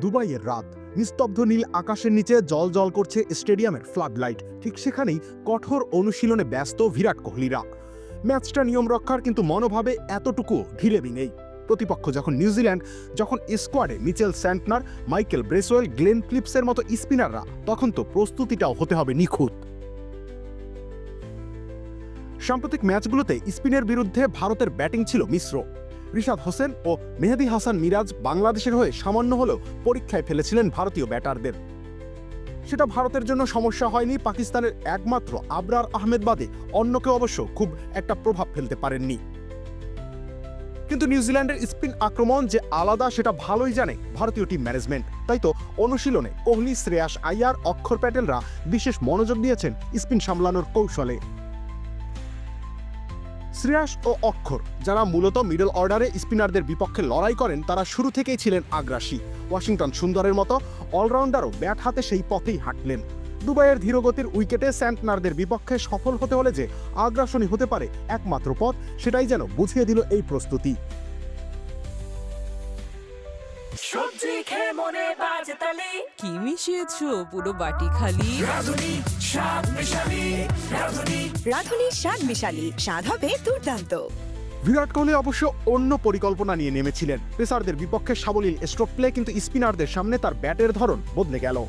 দুবাইয়ের রাত। নিস্তব্ধ নীল আকাশের নিচে জল জল করছে স্টেডিয়ামের ফ্লাড লাইট ঠিক সেখানেই কঠোর অনুশীলনে ব্যস্ত বিরাট কোহলিরা। ম্যাচটা নিয়ম রক্ষার কিন্তু মনোভাবে এতটুকু ঢিলেমি নেই। প্রতিপক্ষ যখন নিউজিল্যান্ড যখন স্কোয়াডে Mitchell Santner, Michael Bracewell, Glenn ফ্লিপসের মতো স্পিনাররা, তখন তো প্রস্তুতিটাও হতে হবে নিখুঁত। সাম্প্রতিক ম্যাচগুলোতে স্পিনের বিরুদ্ধে ভারতের ব্যাটিং ছিল মিশ্র। রিশাদ হোসেন ও মেহেদি হাসান মিরাজ বাংলাদেশের হয়ে সামান্য হলেও পরীক্ষায় ফেলেছিলেন ভারতীয় ব্যাটারদের। সেটা ভারতের জন্য সমস্যা হয়নি, পাকিস্তানের একমাত্র আবরার আহমেদ বাদে অন্য কেউ অবশ্য খুব একটা প্রভাব ফেলতে পারেননি। কিন্তু নিউজিল্যান্ডের স্পিন আক্রমণ যে আলাদা, সেটা ভালোই জানে ভারতীয় টিম ম্যানেজমেন্ট। তাই তো অনুশীলনে কোহলি, শ্রেয়াস আইয়ার অক্ষর প্যাটেলরা বিশেষ মনোযোগ দিয়েছেন স্পিন সামলানোর কৌশলে। শ্রেয়াস ও অক্ষর যারা মূলত মিডল অর্ডারে স্পিনারদের বিপক্ষে লড়াই করেন তারা শুরু থেকেই ছিলেন আগ্রাসী। ওয়াশিংটন সুন্দরের মতো অলরাউন্ডারও ব্যাট হাতে সেই পথেই হাঁটলেন। দুবাইয়ের ধীরগতির উইকেটে স্যান্টনারদের বিপক্ষে সফল হতে হলে যে আগ্রাসনী হতে পারে একমাত্র পথ সেটাই যেন বুঝিয়ে দিল এই প্রস্তুতি। সবজি খেয়ে মনে বাজে তালি। কি মিশিয়েছো পুরো বাটি খালি? রাধুনি শাক মিশালি রাধুনি রাঁধুনি স্বাদ মিশালি, স্বাদ হবে দুর্দান্ত। বিরাট কোহলি অবশ্য অন্য পরিকল্পনা নিয়ে নেমেছিলেন। পেসারদের বিপক্ষে সাবলীল স্ট্রোক প্লে কিন্তু স্পিনারদের সামনে তার ব্যাটের ধরন বদলে গেল।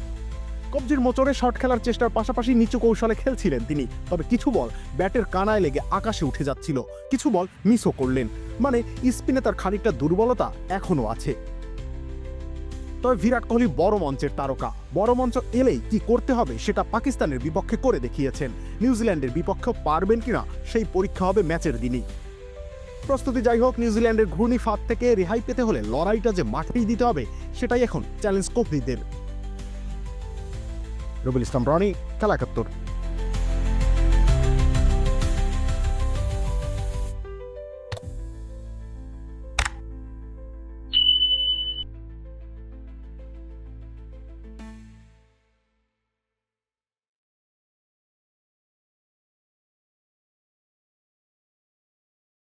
কবজির মোচড়ে শট খেলার চেষ্টার পাশাপাশি নিচু কৌশলে খেলছিলেন তিনি, তবে কিছু বল ব্যাটের কানায় লেগে আকাশে উঠে যাচ্ছিল। কিছু বল মিসও করলেন। মানে স্পিনে তার খানিকটা দুর্বলতা এখনও আছে। তবে বিরাট কোহলি বড় মঞ্চের তারকা। বড় মঞ্চ এলেই কি করতে হবে সেটা পাকিস্তানের বিপক্ষে করে দেখিয়েছেন। নিউজিল্যান্ডের বিপক্ষে পারবেন কিনা সেই পরীক্ষা হবে ম্যাচের দিনই। প্রস্তুতি যাই হোক, নিউজিল্যান্ডের ঘূর্ণি ফাঁদ থেকে রেহাই পেতে হলে লড়াইটা যে মাঠেই দিতে হবে, সেটাই এখন চ্যালেঞ্জ কোহলিদের। রবিল ইসলাম, রনি, খেলা একাত্তর।